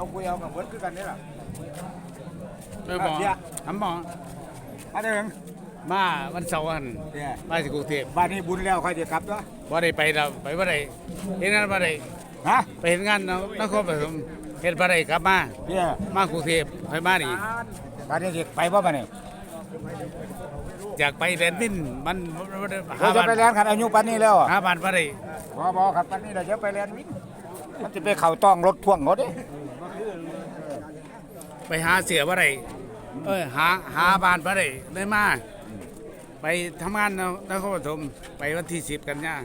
เอาคุยเอากับเบิร์ดคือกันนี่แหละเออหมอเดี๋ยวทำหมอมาเด้งมาวันเสาร์หันเนี่ยมาสิกรุงเทพบ้านนี้บุญแล้วใครจะกลับเนาะบ่ได้ไปแล้วไปบ่ได้เห็นงานบ่ได้ฮะไปเห็นงานนครปฐมเฮ็ดบ่ได้กลับมาเนี่ยมากรุงเทพไปมานี่บ้านนี้จะไปบ่บ้านนี้อยากไปแลนด์บินมันบ่ได้เราจะไปแลนด์ขันอายุปานนี้แล้วอะหาบ้านบ่ได้บ่บ่ครับปานนี้เราจะไปแลนด์วินมันจะไปเข่าต้องรถพ่วงเขาเด้ ไปหาเสียบ่ได้เอ้ยหาหาบ้านบ่ได้ได้มาไปทำงานนครปฐมไปวันที่10กันยา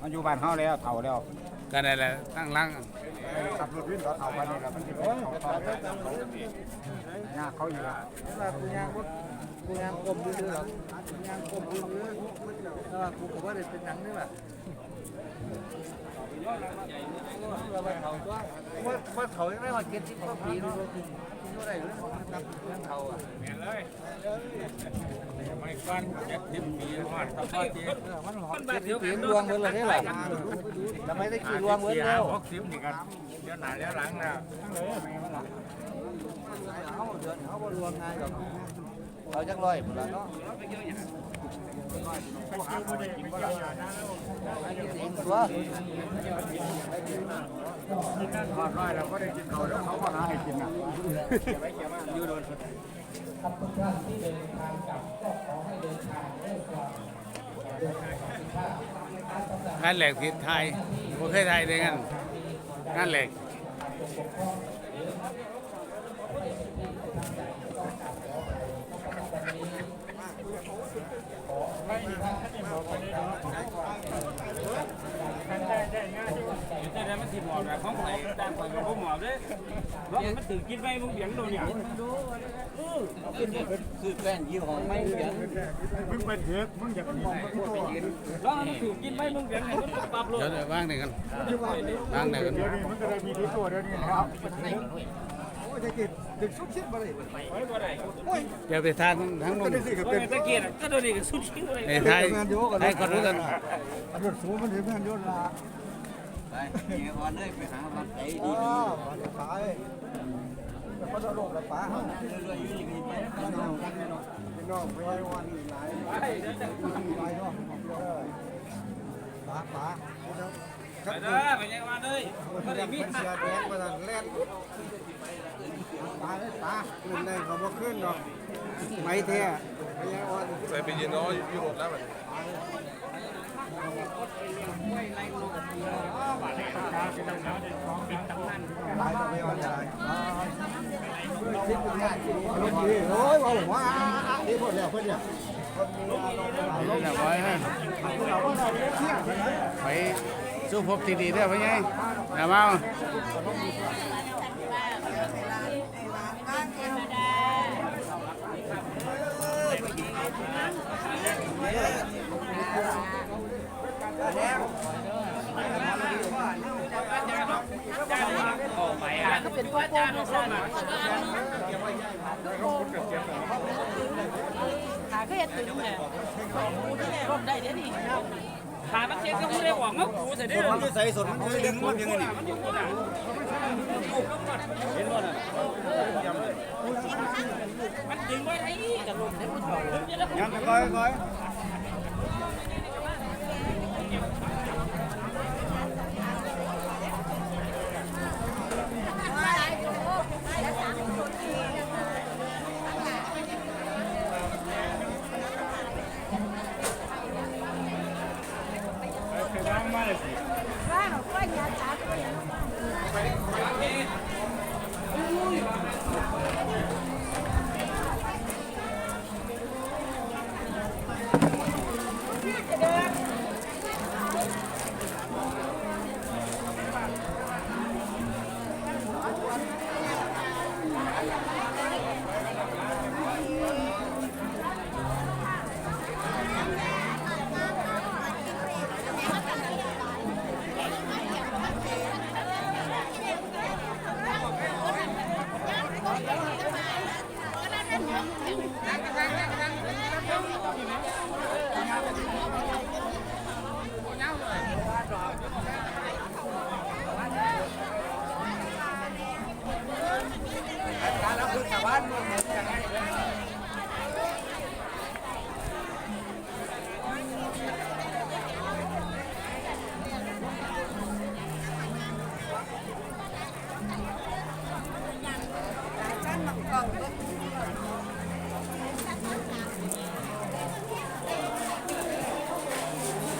มันอยู่บ้านเขาแล้วเฒ่าแล้วก็นั่นแหละตั้งหลังขับรถวินเขาเฒ่าปานนี้แล้วมันจะไปเข่าต้องยากเขาอยู่แล้วกูยางว่ากูยางกลมดื้อๆหรอกกูยางกลมดื้อๆเออกูก็ว่าได้เป็นหนังนี่แหละ เราเขาตัวว่าว่าเขายังไม่มาเก็ตที่ก็ปีรู้จริงเท่าไร่หรือครับเรื่องเขาอะไม่ก่อน70ปีฮอดครับพ่อจีมันหอมเก็ตที่ปีรวงเหมือนเลยนี่แหละทำไมได้กี่รวงเหมือนแล้ว60นี่กันเดี๋ยวหน้าเดี๋ยวหลังแล้วเขาเดินเขาบรวมงานกับ เราจังร้อยหมดแล้วเนาะตัวทอดน้อยเราก็ได้กินเขาแล้วเขาก็หาให้กินน่ะงานแหลกที่ไทยบ่เคยไทยได้กันงานแหลก แต่ ได้มันะของข่อยตามข่อยก็บ่หมอบเด้เพรามันถึงกินไปมึงเบียงโดนเนี่ยคือแป้นยี่ห้อไม่เหมือนมึงเป็นเด็กมึงอยากมองมันตัวเดี๋ยวแล้วมันถึงกินไปมึงเบียงให้มันปรับลงเดี๋ยวววางหนึ่งกันว่างหนึ่งกันนี้มันก็ได้มีที่ตัวเดี๋ยวนี้ครับโอ้ยจะกินดึกซุกชิดมาเลยไว้บ่ได้เดี๋ยวไปทานทั้งลงโอ้ยตะเกียบก็โดนนี่ก็สุดชิวเลยในไทยไทยก่อนรู้กันอันนั้นสูงมันถึงพันยศละ เงี้ยวันเลยไปหาวันใจอ๋ดีอมันจะขายแต่พอจะลงกับป้าเฮาพี่น้องไปไว้วันหลายหลายเนาะป้าป้าไปเด้อไปยังวันเลยบ่ได้มีเสียแดงมาสั่นแล่นป้าเลยป้าขึ้นได้เขาบ่ขึ้นหรอกไม่แท้ไปไว้วันใส่ไปยืนน้อยอยู่หมดแล้วมันห ลายไปวันหลายโอ้ยว่าผมว่าดีหมดแล้วเพื่อนเนี่ยเดี๋ยวไว้นะไปสู้พบที่ดี เด้อพ่อใหญ่อย่ามาขาก็เห็ดตึงเนี่ยรถได้เดี๋ยวนี้ขามันเจ็บก็บ่ได้ออกมากูใส่เด้อใส่สดมันดึงมันยังไงนี่มันดึงไว้ไอ้กับลมเนี่ยมันถอดเนี่ยแล้วยังค่อยค่อย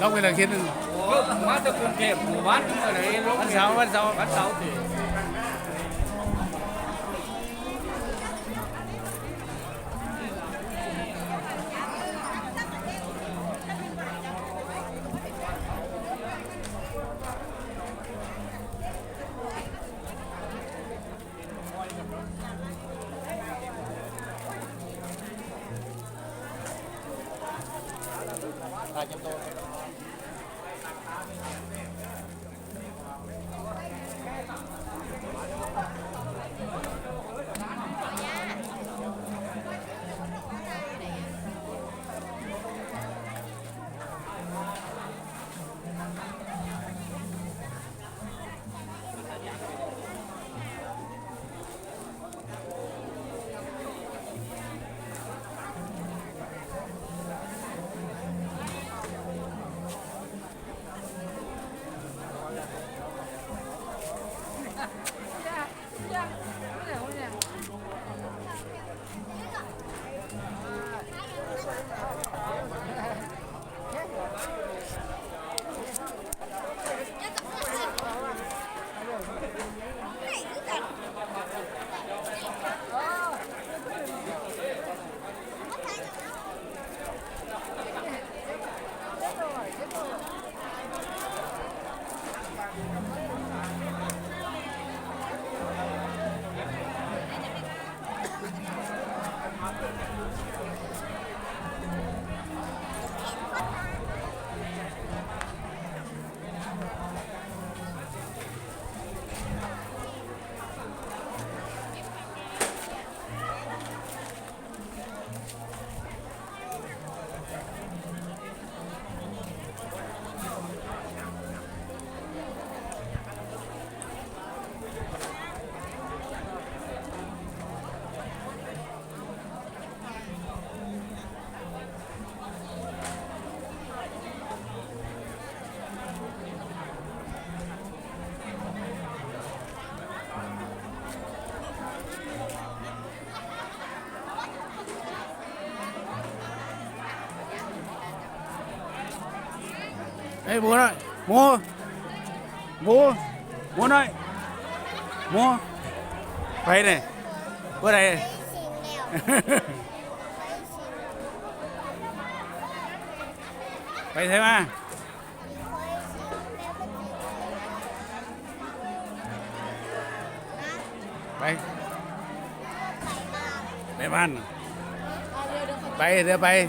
Lóc cái là khiến Má tôi cùng kịp, bán cái này lúc sáu, bán sáu. Bán sáu thì Ê Muốn ơi, Mua. Mua. Muốn ơi. Mua. Quay này. Qua. Này. Quay thêm à. Bay. Bay ban. Bay, đưa bay.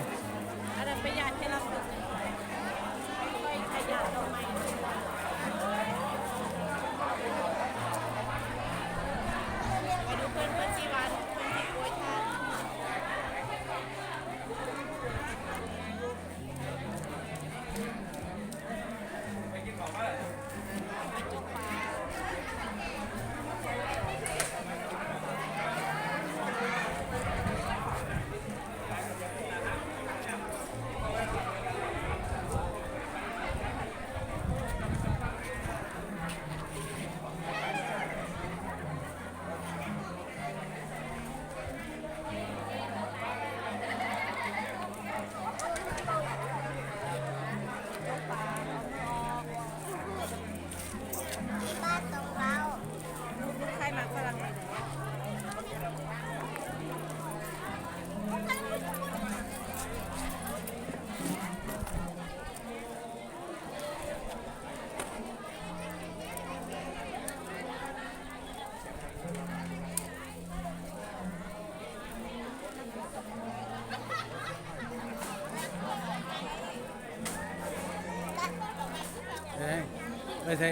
ไปใส่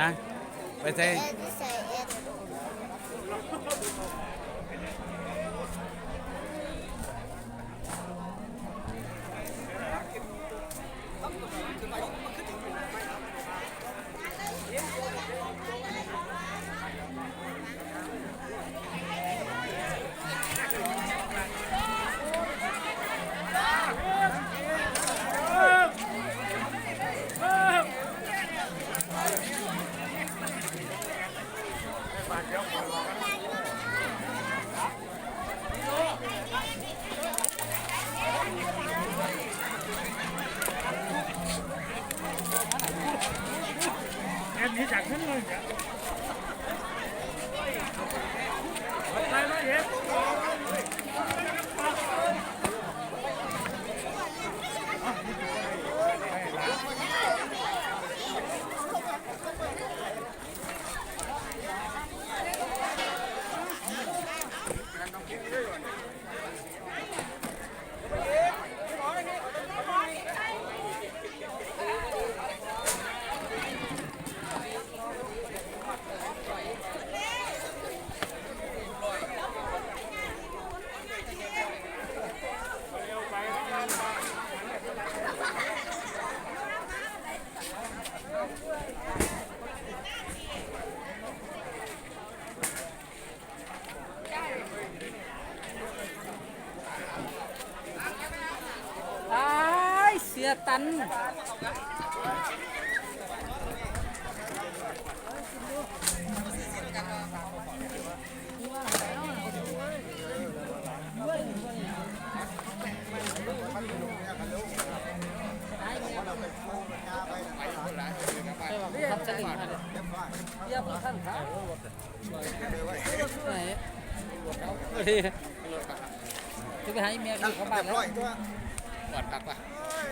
ฮะไปใส่ Every Sunday. ตันครับจะถึงค่ะเยี่ยมท่านครับไหนจะไปหาอีเมียที่เขาบ้านแล้วปวดครับป่ะ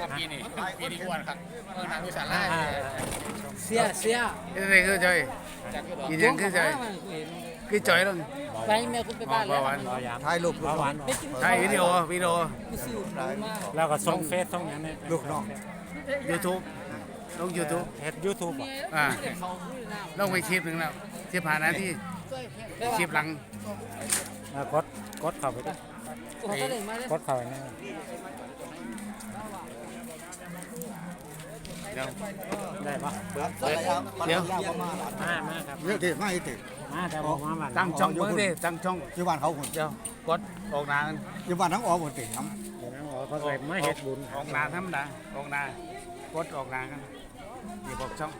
ว่าปีนี้ปีนี้อ้วนครับเมื่อนางวิสาลาเสียเสียอะไรคือจอยจากยุโรปกินยังคือจอยคือจอยลงไปเมียคุณไปบ้านแล้วถ่ายรูปลูกน้องถ่ายวิดีโอวิดีโอแล้วก็ส่งเฟซส่งอย่างนี้ลูกน้อง YouTube ลง YouTube เฮ็ดยูทูบอ่าลงไปคลิปหนึ่งแล้วคลิปผ่านนาทีคลิปหลังกดกดเข้าไปดิำเขาก็เลยมาเลยกดเข้าไปนี่ เดี๋ยว ได้ปะเดี๋ยวมามาครับเยอะเด็ดมากอีกติมาแต่บอกมาบ้านตั้งช่องเบิ่งดิตั้งช่องที่บ้านเขาคนเดี๋ยวกดออกนากันที่บ้านทั้งอ๋อหมดติน้เดี๋ยวนะบอกเขาใส่ไม่เฮ็ดบุญออกนาธรรมดาออกนากดออกนากันนี่าบอกช่อง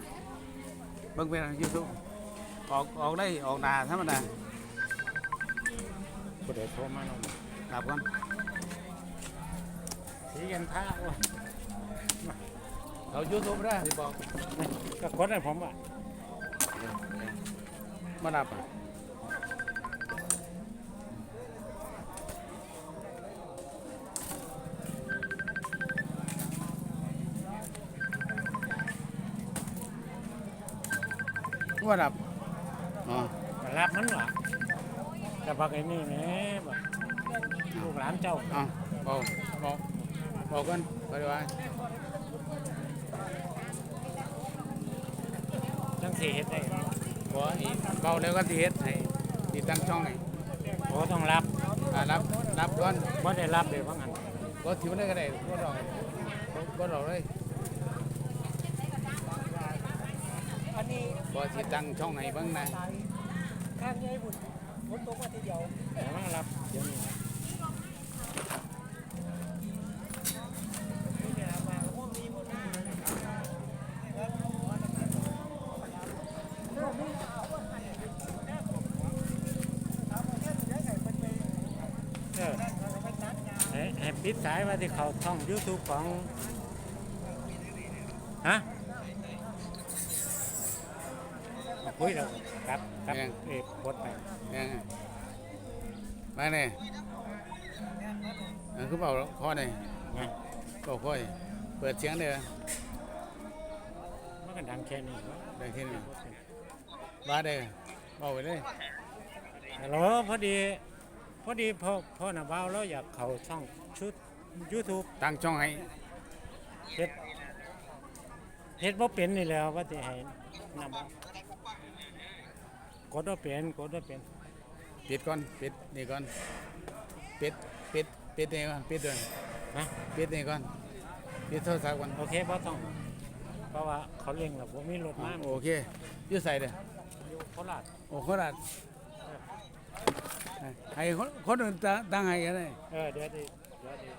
เบิ่งเป็นยูทูบออกออกได้ออกนาธรรมดาผู้ใดโทรมาเนาะกลับก่อนสีกันท่าโอ้ย เอายูทูบได้ที่บอกก็กดให้ผมอะมาดับอะว่าดับอ๋อมารับมันวะแต่บักไอ้นี่แหม่บักลูกหลานเจ้าเอาบอกบอกบอกกันไปดีกว่า จัง สีเฮ็ดได้บอกอีเบาแล้วก็ที่เฮ็ดให้ที่ตั้งช่องให้โอ้ต้องรับอ่ารับรับก่อนบ่ได้รับเลยว่างั้นก็ถือได้ก็ได้ก็รอก็รอเลยก็ที่ตั้งช่องให้เบ้างนะแต่ว่ารับเดี๋ยวนี้ เออให้ให้ปิด สายว่าที่เขาท่อง YouTube ของฮะคุยแล้วครับครับเอกกดไปยังไงมาเนี่ยอันคือเบาพ่อเนี่ยไงเบาพ่อเปิดเสียงเด้อมันก็ดังแค่นี้วะได้ที่นี่ว่าเด้อเบาไปเลยฮัลโหลพอดี พอดีพ่อพ่อน่ะเบาแล้วอยากเข้าช่องชุด YouTube ตั้งช่องให้เฮ็ดเฮ็ดบ่เป็นนี่แหล้วว่าสิให้นำกดบ่เป็นกดบ่เป็นปิดก่อนปิดนี่ก่อนปิดปิดปิดนี่ก่อนปิดด้วยนะปิดนี่ก่อนปิดโทรศัพท์ก่อนโอเคบ่ต้องเพราะว่าเขาเร่งแล้วบ่มีรถมาโอเคอยืดใส่เด้ออยู่โคราชโอ้โคตรให้คนคนอื่นตั้งตั้งให้กันเลยเออเดี๋ยวดิเดี๋ยวดิ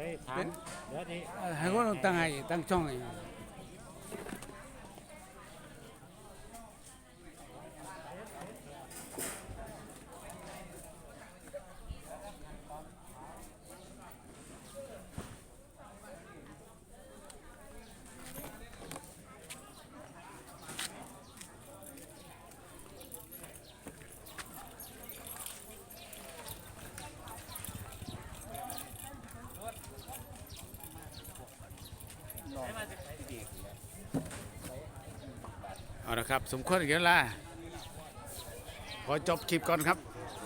ได้ถามเดี๋ยวดิให้คนอื่นตั้งให้ตั้งช่องให้ เอาละครับ สมควรเกี่ยวลาขอจบคลิปก่อนครับ